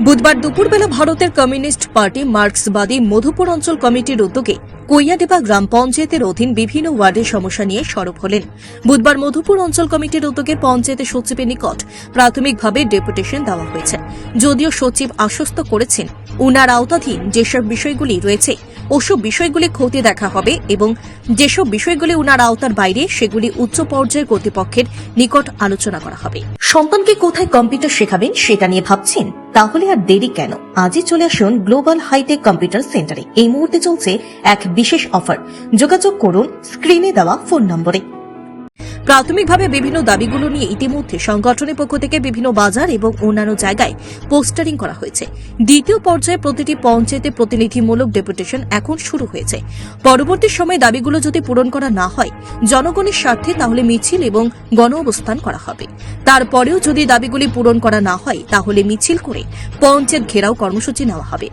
বুধবার দুপুরবেলা ভারতের কমিউনিস্ট পার্টি মার্ক্সবাদী মধুপুর অঞ্চল কমিটির উদ্যোগে কৈয়াডেবা গ্রাম পঞ্চায়েতের অধীন বিভিন্ন ওয়ার্ডের সমস্যা নিয়ে সরব হলেন। বুধবার মধুপুর অঞ্চল কমিটির উদ্যোগে পঞ্চায়েতের সচিবের নিকট প্রাথমিকভাবে ডেপুটেশন দেওয়া হয়েছে। যদিও সচিব আশ্বস্ত করেছেন, উনার আওতাধীন যেসব বিষয়গুলি রয়েছে ওসব বিষয়গুলি খতিয়ে দেখা হবে এবং যেসব বিষয়গুলি উনার আওতার বাইরে, সেগুলি উচ্চ পর্যায়ের কর্তৃপক্ষের নিকট আলোচনা করা হবে। সন্তানকে কোথায় কম্পিউটার শেখাবেন, সেটা নিয়ে ভাবছেন? তাহলে আর দেরি কেন? আজই চলে আসুন গ্লোবাল হাইটেক কম্পিউটার সেন্টারে। এই মুহূর্তে চলছে এক বিশেষ অফার। যোগাযোগ করুন, স্ক্রিনে দেওয়া ফোন নম্বরে। প্রাথমিকভাবে বিভিন্ন দাবিগুলো নিয়ে ইতিমধ্যে সংগঠনের পক্ষ থেকে বিভিন্ন বাজার এবং অন্যান্য জায়গায় পোস্টারিং করা হয়েছে। দ্বিতীয় পর্যায়ে প্রতিটি পঞ্চায়েতে প্রতিনিধিমূলক ডেপুটেশন এখন শুরু হয়েছে। পরবর্তী সময়ে দাবিগুলো যদি পূরণ করা না হয়, জনগণের স্বার্থে তাহলে মিছিল এবং গণ অবস্থান করা হবে। তারপরেও যদি দাবিগুলি পূরণ করা না হয়, তাহলে মিছিল করে পঞ্চায়েত ঘেরাও কর্মসূচি নেওয়া হবে।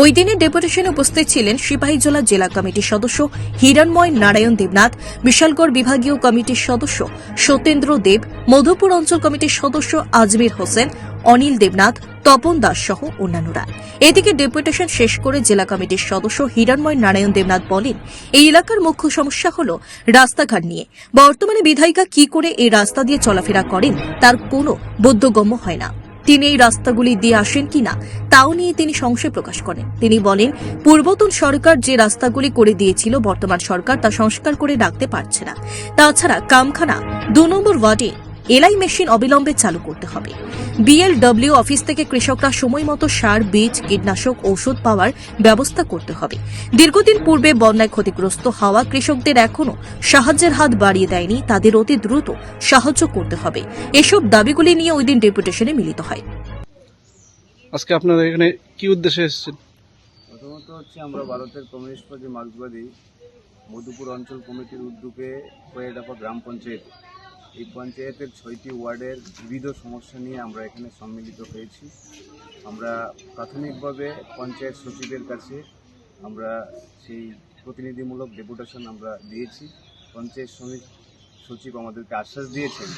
ওই দিনে ডেপুটেশনে উপস্থিত ছিলেন সিপাহীজলা জেলা কমিটির সদস্য হিরণময় নারায়ণ দেবনাথ, বিশালগড় বিভাগীয় কমিটির সদস্য সত্যেন্দ্র দেব, মধুপুর অঞ্চল কমিটির সদস্য আজমির হোসেন, অনিল দেবনাথ, তপন দাস সহ অন্যান্যরা। এদিকে ডেপুটেশন শেষ করে জেলা কমিটির সদস্য হিরণময় নারায়ণ দেবনাথ বলেন, এই এলাকার মুখ্য সমস্যা হল রাস্তাঘাট নিয়ে। বর্তমানে বিধায়িকা কি করে এই রাস্তা দিয়ে চলাফেরা করেন তার কোনো বোধগম্য হয় না। তিনি এই রাস্তাগুলি দিয়ে আসেন কিনা, তাও নিয়ে তিনি সংশয় প্রকাশ করেন। তিনি বলেন, পূর্বতন সরকার যে রাস্তাগুলি করে দিয়েছিল, বর্তমান সরকার তা সংস্কার করে রাখতে পারছে না। তাছাড়া কামখানা দু নম্বর ওয়ার্ডে এলআই মেশিন অবিলম্বে চালু করতে হবে। বিএলডব্লিউ অফিস থেকে কৃষকরা সময় মতো সার বীজ কীটনাশক ঔষধ পাওয়ার ব্যবস্থা করতে হবে। দীর্ঘদিন পূর্বে বন্যায় ক্ষতিগ্রস্ত হওয়া কৃষকদের এখনও সাহায্যের হাত বাড়িয়ে দেয়নি তাদের অতি দ্রুত সাহায্য করতে হবে। এসব দাবিগুলি নিয়ে ওই দিন ডেপুটেশনে মিলিত হয়। আজকে আপনারা এখানে কি উদ্দেশ্যে এসেছেন? প্রথমত হচ্ছে আমরা ভারতের কমিউনিস্ট পার্টি মার্ক্সবাদী মধুপুর অঞ্চল কমিটির উদ্যোগে কয়েডাপা গ্রাম পঞ্চায়েত এই পঞ্চায়েতের ছয়টি ওয়ার্ডের বিবিধ সমস্যা নিয়ে আমরা এখানে সম্মিলিত হয়েছি। আমরা প্রাথমিকভাবে পঞ্চায়েত সচিবের কাছে আমরা সেই প্রতিনিধিমূলক ডেপুটেশন আমরা দিয়েছি। পঞ্চায়েত সমিতি সচিব আমাদেরকে আশ্বাস দিয়েছেন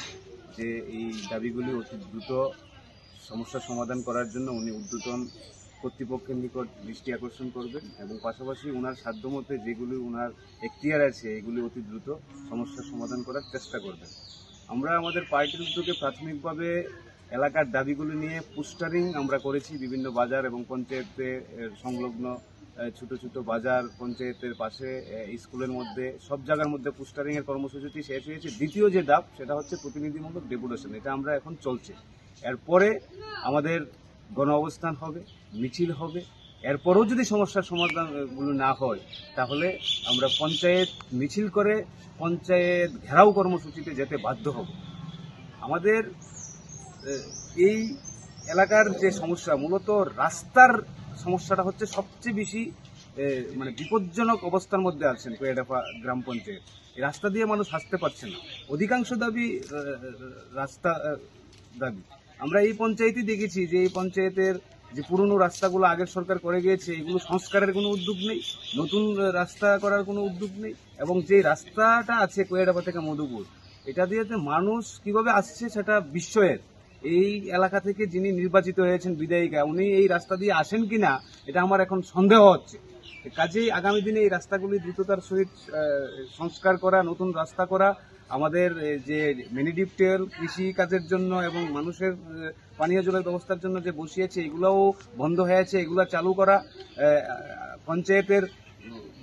যে এই দাবিগুলি অতি দ্রুত সমস্যা সমাধান করার জন্য উনি উদ্যতন কর্তৃপক্ষের নিকট দৃষ্টি আকর্ষণ করবেন এবং পাশাপাশি ওনার সাধ্যমতে যেগুলি ওনার এখতিয়ার আছে, এগুলি অতি দ্রুত সমস্যার সমাধান করার চেষ্টা করবেন। আমরা আমাদের পার্টির উদ্যোগে প্রাথমিকভাবে এলাকার দাবিগুলি নিয়ে পোস্টারিং আমরা করেছি বিভিন্ন বাজার এবং পঞ্চায়েতে এর সংলগ্ন ছোট ছোট বাজার, পঞ্চায়েতের পাশে স্কুলের মধ্যে, সব জায়গার মধ্যে পোস্টারিং এর কর্মসূচিটি শেষ হয়েছে। দ্বিতীয় যে ডাব সেটা হচ্ছে প্রতিনিধিমূলক ডেপুটেশন, এটা আমরা এখন চলছে। এরপরে আমাদের গণ অবস্থান হবে মিছিল হবে। এরপরেও যদি সমস্যার সমাধানগুলো না হয়, তাহলে আমরা পঞ্চায়েত মিছিল করে পঞ্চায়েত ঘেরাও কর্মসূচিতে যেতে বাধ্য হব। আমাদের এই এলাকার যে সমস্যা, মূলত রাস্তার সমস্যাটা হচ্ছে সবচেয়ে বেশি মানে বিপজ্জনক অবস্থার মধ্যে আছেন কোয়েডাফা গ্রাম পঞ্চায়েত। এই রাস্তা দিয়ে মানুষ হাসতে পারছে না। অধিকাংশ দাবি রাস্তা দাবি। আমরা এই পঞ্চায়েতই দেখেছি যে এই পঞ্চায়েতের যে পুরনো রাস্তাগুলো আগের সরকার করে গিয়েছে, এগুলো সংস্কারের কোনো উদ্যোগ নেই, নতুন রাস্তা করার কোনো উদ্যোগ নেই, এবং যে রাস্তাটা আছে কোয়েডাপা থেকে মধুপুর, এটা দিয়ে মানুষ কীভাবে আসছে সেটা বিস্ময়ের। এই এলাকা থেকে যিনি নির্বাচিত হয়েছেন বিধায়িকা, উনি এই রাস্তা দিয়ে আসেন কিনা, এটা আমার এখন সন্দেহ হচ্ছে। কাজেই আগামী দিনে এই রাস্তাগুলি দ্রুততার সহিত সংস্কার করা, নতুন রাস্তা করা, আমাদের যে মিনিডিপ টেল কৃষি কাজের জন্য এবং মানুষের পানীয় জলের ব্যবস্থার জন্য যে বসিয়েছে, এগুলোও বন্ধ হয়েছে, এগুলো চালু করা পঞ্চায়েতের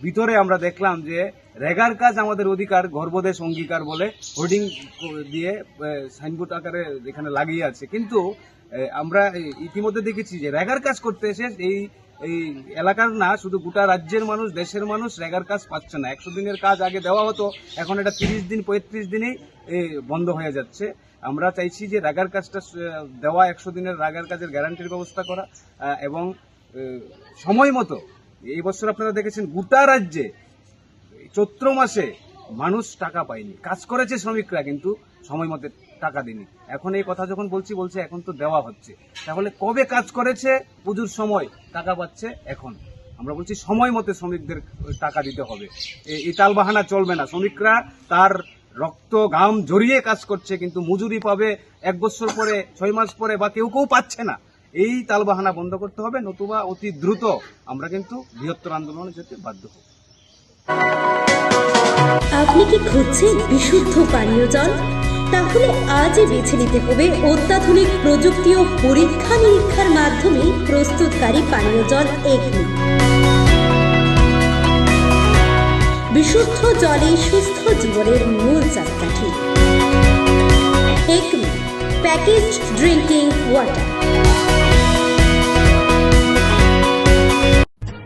ভিতরে আমরা দেখলাম যে রেগার কাজ আমাদের অধিকার গর্ভদেশ অঙ্গীকার বলে হোর্ডিং দিয়ে সাইনবোর্ড আকারে এখানে লাগিয়ে আছে। কিন্তু আমরা ইতিমধ্যে দেখেছি যে রেগার কাজ করতে এসে এই এই এলাকার না, শুধু গোটা রাজ্যের মানুষ, দেশের মানুষ রেগার কাজ পাচ্ছে না। একশো দিনের কাজ আগে দেওয়া হতো, এখন এটা তিরিশ দিন, পঁয়ত্রিশ দিনেই বন্ধ হয়ে যাচ্ছে। আমরা চাইছি যে রাগার কাজটা দেওয়া, একশো দিনের রাগার কাজের গ্যারান্টির ব্যবস্থা করা এবং সময় মতো এই বছর আপনারা দেখেছেন গোটা রাজ্যে চৈত্র মাসে মানুষ টাকা পায়নি। কাজ করেছে শ্রমিকরা, কিন্তু সময় মতো টাকা দিনি এখন এই কথা যখন বলছি, বলছে এখন তো দেওয়া হচ্ছে। তাহলে কবে কাজ করেছে, পুজোর সময় টাকা পাচ্ছে? এখন। আমরা বলছি সময় মতো শ্রমিকদের টাকা দিতে হবে। এই তালবাহানা চলবে না। শ্রমিকরা তার রক্ত, ঘাম জড়িয়ে কাজ করছে, কিন্তু মজুরি পাবে এক বছর পরে, ছয় মাস পরে, বা কেউ কেউ পাচ্ছে না। এই তালবাহানা বন্ধ করতে হবে, নতুবা অতি দ্রুত আমরা কিন্তু বৃহত্তর আন্দোলনে যেতে বাধ্য হব। আপনি কি খুঁজছেন বিশুদ্ধ পানীয় জল? তাহলে আজই বেছে নিতে হবে অত্যাধুনিক প্রযুক্তি ও পরীক্ষা নিরীক্ষার মাধ্যমে প্রস্তুতকারী পানীয় জল এগনি। বিশুদ্ধ জলে সুস্থ জীবনের মূল চাকাঠি। Acme package drinking water.